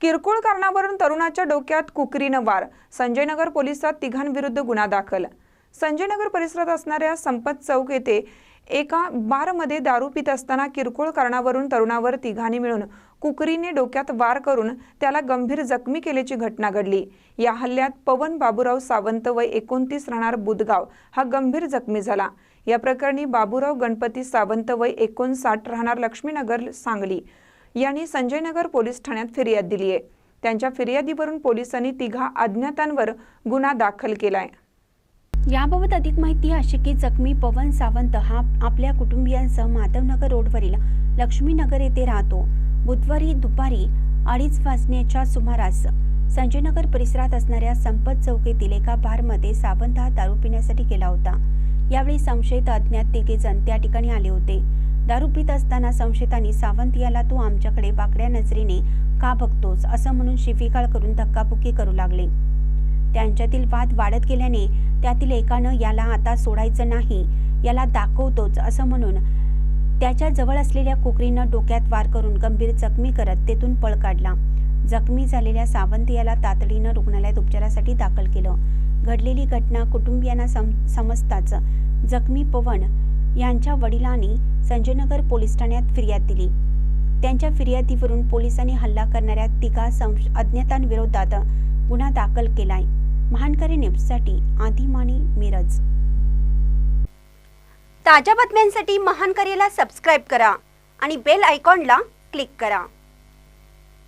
किरकोळ कारणावरून तरुणाच्या डोक्यात कुकरीनं वार. संजयनगर पोलिसात तिघांविरुद्ध गुन्हा दाखल. संजयनगर परिसरात असणाऱ्या संपत चौक येथे एका बारमध्ये दारू पित असताना किरकोळ कारणावरून तरुणावर तिघांनी मिळून कुकरीने डोक्यात वार करून त्याला गंभीर जखमी केल्याची घटना घडली. या हल्ल्यात पवन बाबूराव सावंत वय एकोणतीस राहणार बुदगाव हा गंभीर जखमी झाला. या प्रकरणी बाबूराव गणपती सावंत वय एकोणसाठ राहणार लक्ष्मीनगर सांगली. यांनी संजयनगर पोलीस ठाण्यात फिर्याद दिली आहे. त्यांच्या फिर्यादीवरून पोलिसांनी तिघा अज्ञातांवर गुन्हा दाखल केलाय. याबाबत अधिक माहिती अशी की जखमी पवन सावंत हा आपल्या कुटुंबियांसह माधवनगर रोडवरील लक्ष्मीनगर येथे राहतो. बुधवारी दुपारी अडीच वाजण्याच्या सुमारास संजयनगर परिसरात असणाऱ्या संपत चौकीतील एका बारमध्ये सावंत हा दारू पिण्यासाठी गेला होता. यावेळी संशयित अज्ञात तिघे जण त्या ठिकाणी आले होते. दारू पित असताना संशयितांनी सावंत याला तू आमच्याकडे वाकड्या नजरेने का बघतोस? असं म्हणून शिफिकाळ करून धक्काबुक्की करू लागले. त्यांच्यातील वाद वाढत गेल्याने त्यातील एकानं याला आता सोडायचं नाही याला दाखवतोच असं म्हणून त्याच्याजवळ असलेल्या कुकरीनं डोक्यात वार करून गंभीर जखमी करत तेथून पळ काढला. जखमी झालेल्या सावंत याला तातडीनं रुग्णालयात उपचारासाठी दाखल केलं. घडलेली घटना कुटुंबियांना सम समजताच जखमी पवन यांच्या वडिलांनी संजयनगर पोलीस ठाण्यात फिर्याद दिली. त्यांच्या फिर्यादीवरून पोलिसांनी हल्ला करणाऱ्या तिघा संश अज्ञातांविरोधात गुन्हा दाखल केलाय. महानकरी न्यूजसाठी आदिमानी मिरज. ताज्या बातम्यांसाठी महानकरीला सबस्क्राईब करा आणि बेल आयकॉनला क्लिक करा.